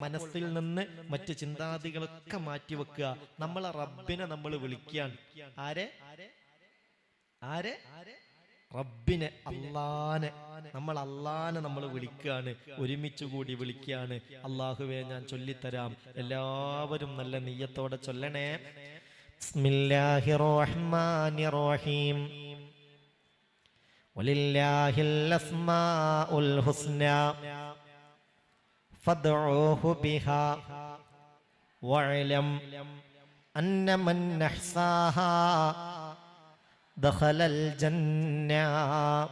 മനസ്സിൽ നിന്ന് മറ്റ് ചിന്താതികളൊക്കെ മാറ്റിവെക്കുക. നമ്മളെ റബ്ബിനെ നമ്മൾ വിളിക്കുകയാണ്. ആരെ? ആരെ? റബ്ബിനെ അള്ളാനെ നമ്മൾ അള്ളാനെ നമ്മൾ വിളിക്കുകയാണ്. ഒരുമിച്ച് കൂടി വിളിക്കുകയാണ്. അള്ളാഹുവെ ഞാൻ ചൊല്ലിത്തരാം. എല്ലാവരും നല്ല നെയ്യത്തോടെ ചൊല്ലണേ. ഹുസ്ന. فادعوه بها. واعلم أن من أحصاها دخل الجنة.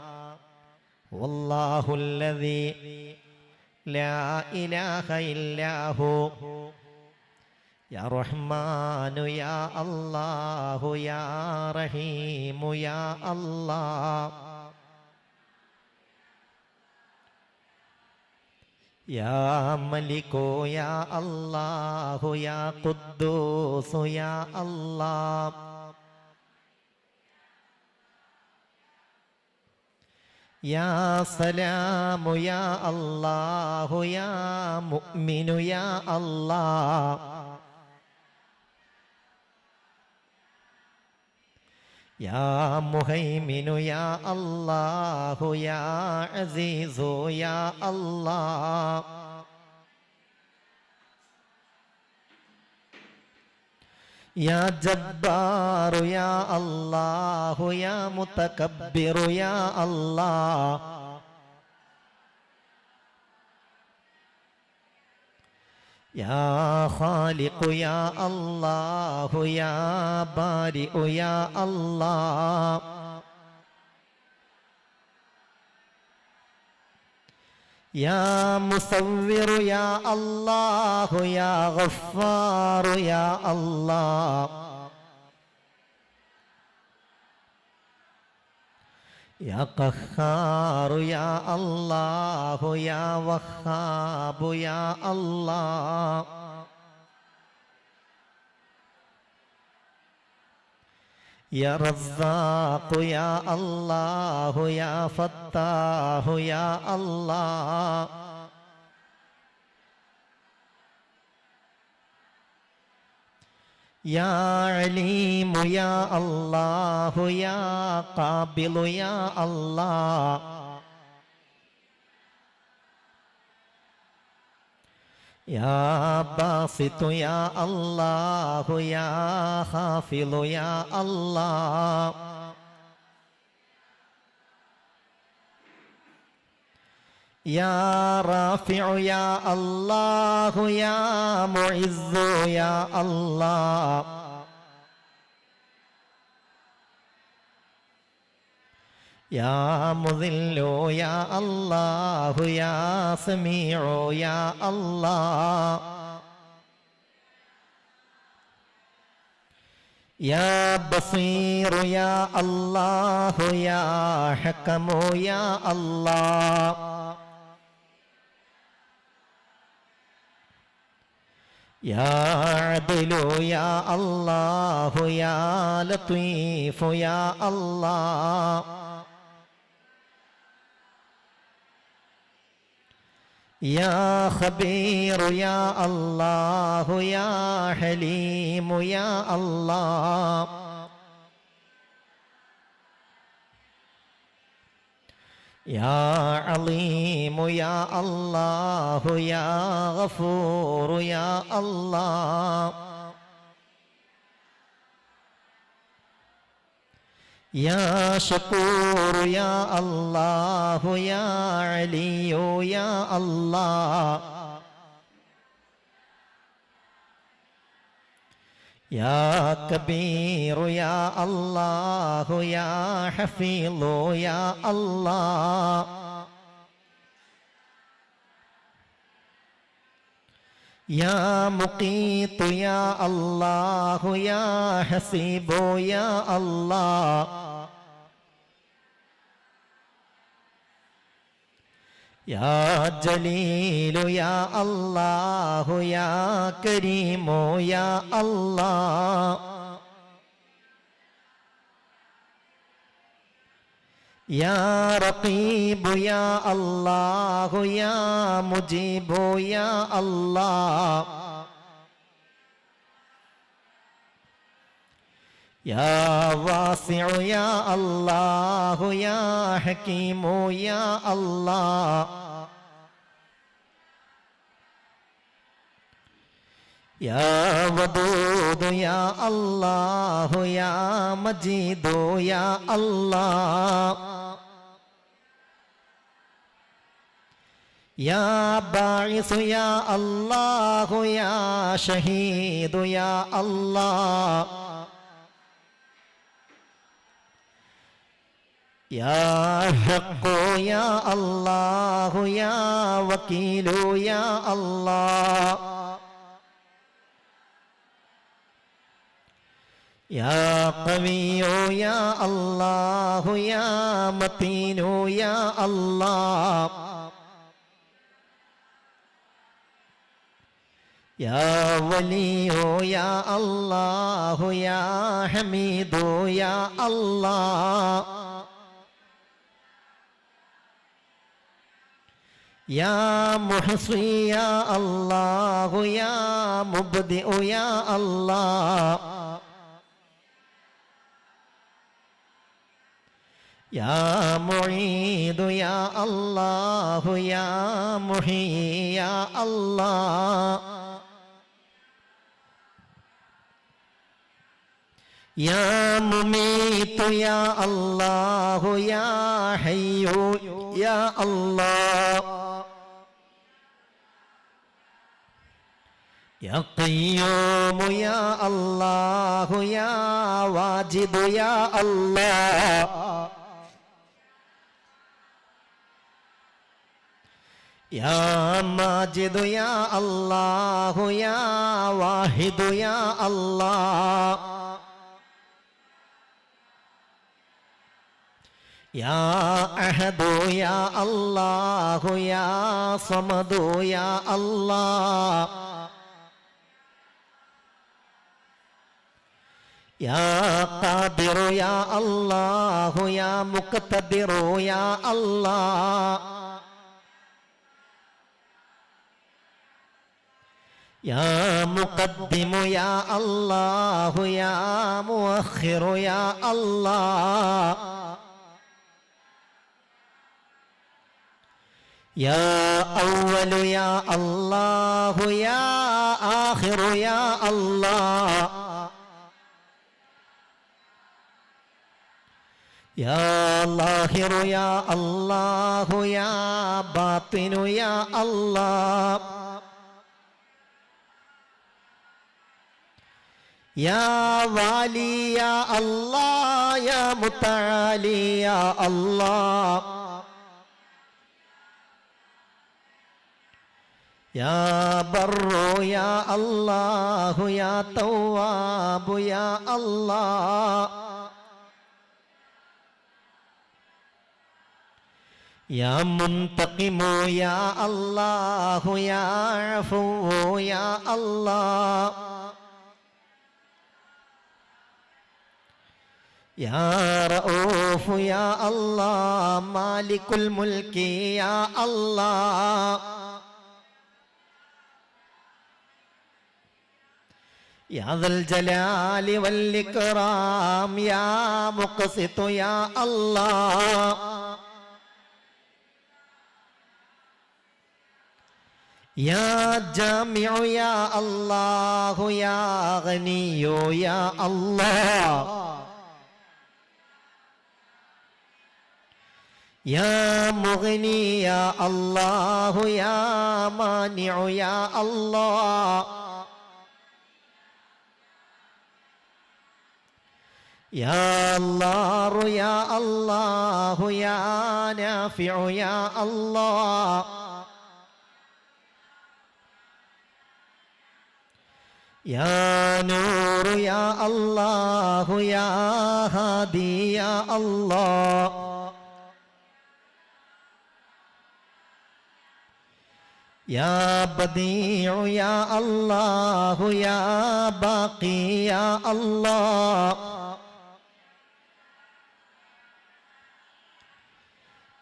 والله الذي لا إله إلا هو. يا رحمن يا الله يا رحيم يا الله. يا ملك يا الله يا قدوس يا الله. يا سلام يا الله يا مؤمن يا الله. يا مهيمن يا الله يا عزيز يا الله. يا جبار يا الله يا متكبر يا الله. يا خالق يا الله يا بارئ يا الله. يا مصور يا الله يا غفار يا الله. يا قهار يا الله يا وهاب يا الله. يا رزاق يا الله يا فتاح يا الله. يا عليم يا الله يا قابل يا الله. يا باسط يا الله يا خافض يا الله. يا رافع يا الله يا معز يا الله. يا مذل يا الله يا سميع يا الله. يا بصير يا الله يا حكم يا الله. يا عدل يا الله يا لطيف يا الله. يا خبير يا الله يا حليم يا الله. يا عظيم يا الله يا غفور يا الله. يا شكور يا الله يا علي يا الله. يا كبير يا الله يا حفيظ يا الله. يا مقيت يا الله يا حسيب يا الله. يا جليل يا الله يا كريم يا الله. يا رقيب يا الله يا مجيب يا الله. يا واسع يا الله يا حكيم يا الله. يا ودود يا الله يا مجيد يا الله. يا باعث يا الله يا شهيد يا الله. يا حق يا الله يا وكيل يا الله. يا قوي يا الله يا متين يا الله. يا ولي يا الله يا حميد يا الله. يا محصي يا الله يا مبدئ يا الله. يا معيد يا الله يا محيي يا الله. يا مميت يا الله يا حي. يا الله يا قيوم يا الله يا واجد يا الله يا ماجد يا الله يا واحد يا الله يا أحد يا الله يا صمد يا الله يا قادر يا الله يا مقتدر يا الله يا مقدم يا الله يا مؤخر يا الله يا أول يا الله يا آخر يا الله. يا ظاهر يا الله يا باطن يا الله. يا والي يا الله يا متعالي يا الله. يا بر يا الله يا تواب يا الله. يا منتقم يا الله يا عفو يا الله. يا رؤوف يا الله. مالك الملك يا الله. يا ذا الجلال والإكرام يا مقسط يا الله. يا جامع يا الله. يا غني يا الله. يا مغني يا الله. يا مانع يا الله. يا الله يا الله يا نافع يا الله. يا نور يا الله يا هادي يا الله. يا بديع يا الله يا باقي يا الله.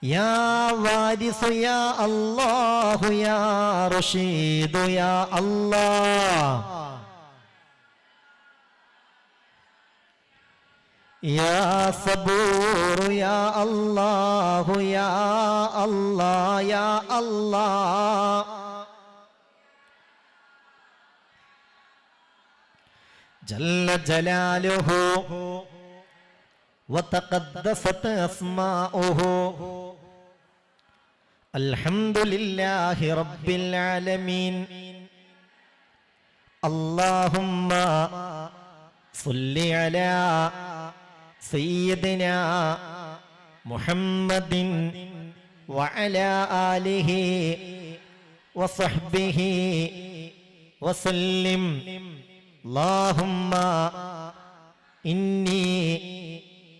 يا وارث يا الله يا رشيد يا الله. يا صبور يا الله يا الله يا الله. جل جلاله وتقدست أسماؤه. الحمد لله رب العالمين اللهم صل على سيدنا محمد وعلى آله وصحبه وسلم اللهم إني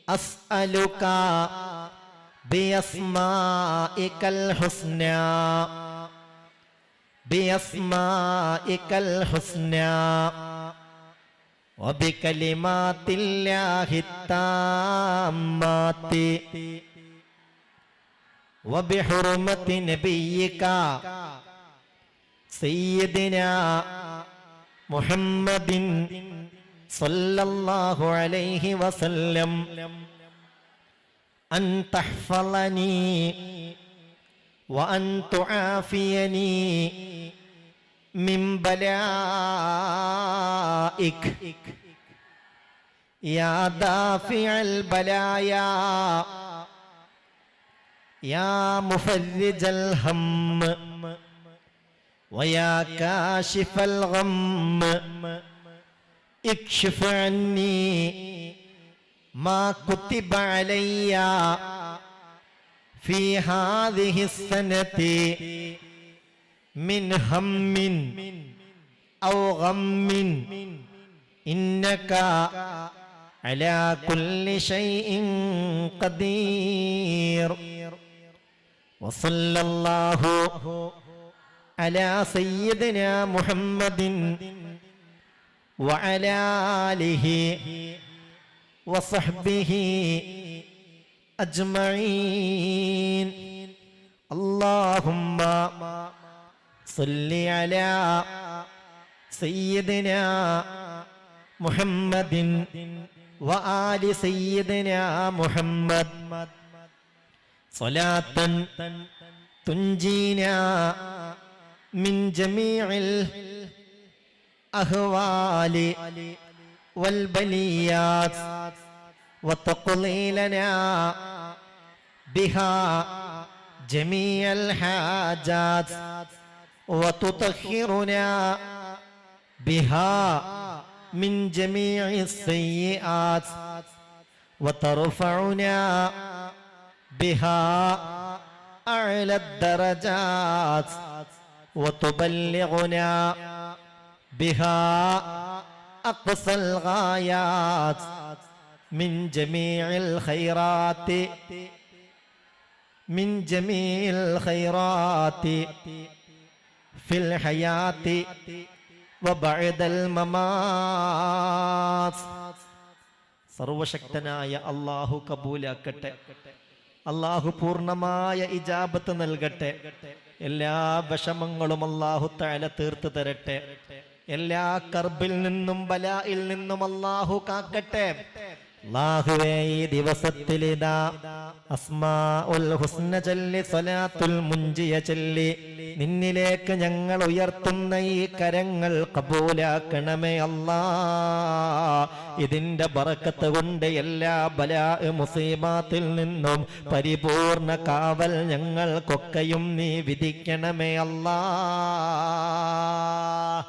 أسألك بأسمائك الحسنى بأسمائك الحسنى وبكلمات الله التامات وبحرمة نبيك سيدنا محمد صلى الله عليه وسلم أن تحفظني وأن تعافيني من بلائك. يا دافع البلايا يا مفرج الهم ويا كاشف الغم. اكشف عني ما كتب علي في هذه السنة من هم أو غم إنك على كل شيء قدير وصلى الله على سيدنا محمد وعلى آله وصحبه أجمعين اللهم صل على سيدنا محمد وآل سيدنا محمد صلاة تنجينا من جميع الأهوال والبليات وتقضي لنا بها جميع الحاجات وتطهرنا بها من جميع السيئات وترفعنا بها أعلى الدرجات وتبلغنا بها أقصى الغايات من جميع الخيرات من جميع الخيرات في الحياة وبعد الممات സർവശക്തനായ അള്ളാഹു കബൂലാക്കട്ടെ അള്ളാഹു പൂർണ്ണമായ ഇജാബത്ത് നൽകട്ടെ എല്ലാ വിഷമങ്ങളും അള്ളാഹു തല തീർത്ത് തരട്ടെ എല്ലാ കർബിൽ നിന്നും ബലായിൽ നിന്നും അള്ളാഹു കാക്കട്ടെ. അള്ളാഹുവേ ഈ ദിവസത്തിൽ ഇതാ അസ്മാ ഉൽ ഹുസ്ന ചൊല്ലി സ്വലാത്തുൽ മുഞ്ചിയ ചൊല്ലി. നിന്നിലേക്ക് ഞങ്ങൾ ഉയർത്തുന്ന ഈ കരങ്ങൾ കബൂലാക്കണമേ അല്ലാ. ഇതിന്റെ ബറക്കത്ത് കൊണ്ട് എല്ലാ ബലാ മുസീബാത്തിൽ നിന്നും പരിപൂർണ കാവൽ ഞങ്ങൾക്കൊക്കെയും നീ വിധിക്കണമേ അല്ലാ.